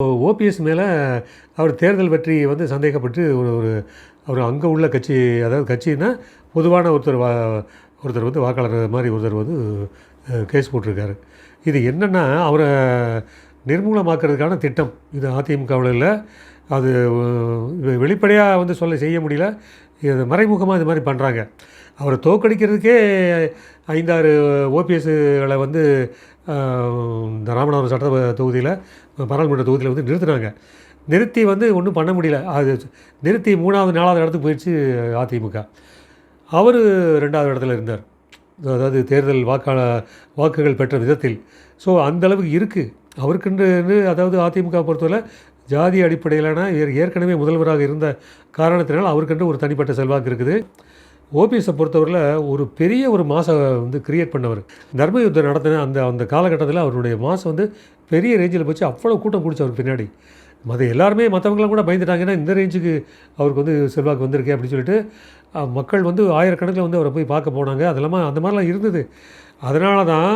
OPS மேலே அவர் தேர்தல் வெற்றி வந்து சந்தேகப்பட்டு ஒரு ஒரு அவர் அங்கே உள்ள கட்சி அதாவது கட்சின்னா பொதுவான ஒருத்தர் வா ஒருத்தர் வந்து வாக்காளர் மாதிரி ஒருத்தர் வந்து கேஸ் போட்டிருக்காரு. இது என்னென்னா அவரை நிர்மூலமாக்குறதுக்கான திட்டம். இது அதிமுகவில் இல்லை. அது வெளிப்படையாக வந்து சொல்ல செய்ய முடியல. இது மறைமுகமாக இது மாதிரி பண்ணுறாங்க அவரை தோக்கடிக்கிறதுக்கே ஐந்தாறு ஓபிஎஸ்களை வந்து இந்த ராமநாதபுரம் சட்ட தொகுதியில் பாராளுமன்ற தொகுதியில் வந்து நிறுத்தினாங்க. நிறுத்தி வந்து ஒன்றும் பண்ண முடியல. அது நிறுத்தி மூணாவது நாலாவது இடத்துக்கு போயிடுச்சு அதிமுக. அவர் ரெண்டாவது இடத்துல இருந்தார். அதாவது தேர்தல் வாக்காள வாக்குகள் பெற்ற விதத்தில். ஸோ அந்தளவுக்கு இருக்குது அவருக்குன்னு அதாவது அதிமுக பொறுத்தவரை ஜாதி அடிப்படையிலான ஏற்கனவே முதல்வராக இருந்த காரணத்தினால் அவருக்கென்று ஒரு தனிப்பட்ட செல்வாக்கு இருக்குது. ஓபிஎஸை பொறுத்தவரையில் ஒரு பெரிய ஒரு மாசை வந்து கிரியேட் பண்ணவர். தர்ம யுத்தம் நடத்தின அந்த அந்த காலகட்டத்தில் அவருடைய மாசம் வந்து பெரிய ரேஞ்சில் போச்சு. அவ்வளோ கூட்டம் கூடிச்சு அவர் பின்னாடி. மற்ற எல்லாருமே மற்றவங்களாம் கூட பயந்துட்டாங்கன்னா இந்த ரேஞ்சுக்கு அவருக்கு வந்து செல்வாக்கு வந்திருக்கே அப்படின்னு சொல்லிட்டு மக்கள் வந்து ஆயிரக்கணக்கில் வந்து அவரை போய் பார்க்க போனாங்க. அதெல்லாம் அந்த மாதிரிலாம் இருந்தது. அதனால தான்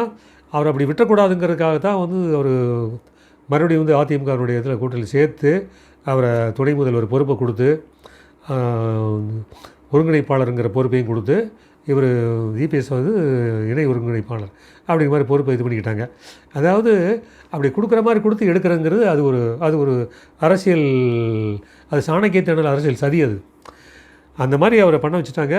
அவர் அப்படி விட்டக்கூடாதுங்கிறதுக்காக தான் வந்து அவர் மறுபடியும் வந்து அதிமுகவினுடைய இதில் கூட்டத்தில் சேர்த்து அவரை துணை முதல்வர் பொறுப்பை கொடுத்து ஒருங்கிணைப்பாளருங்கிற பொறுப்பையும் கொடுத்து இவர் இபிஎஸ் வந்து இணை ஒருங்கிணைப்பாளர் அப்படிங்கிற மாதிரி பொறுப்பை இது பண்ணிக்கிட்டாங்க. அதாவது அப்படி கொடுக்குற மாதிரி கொடுத்து எடுக்கிறங்கிறது அது ஒரு அது ஒரு அரசியல் அது சாணக்கியத்தினால் அரசியல் சதி அது. அந்த மாதிரி அவரை பண்ண வச்சுட்டாங்க.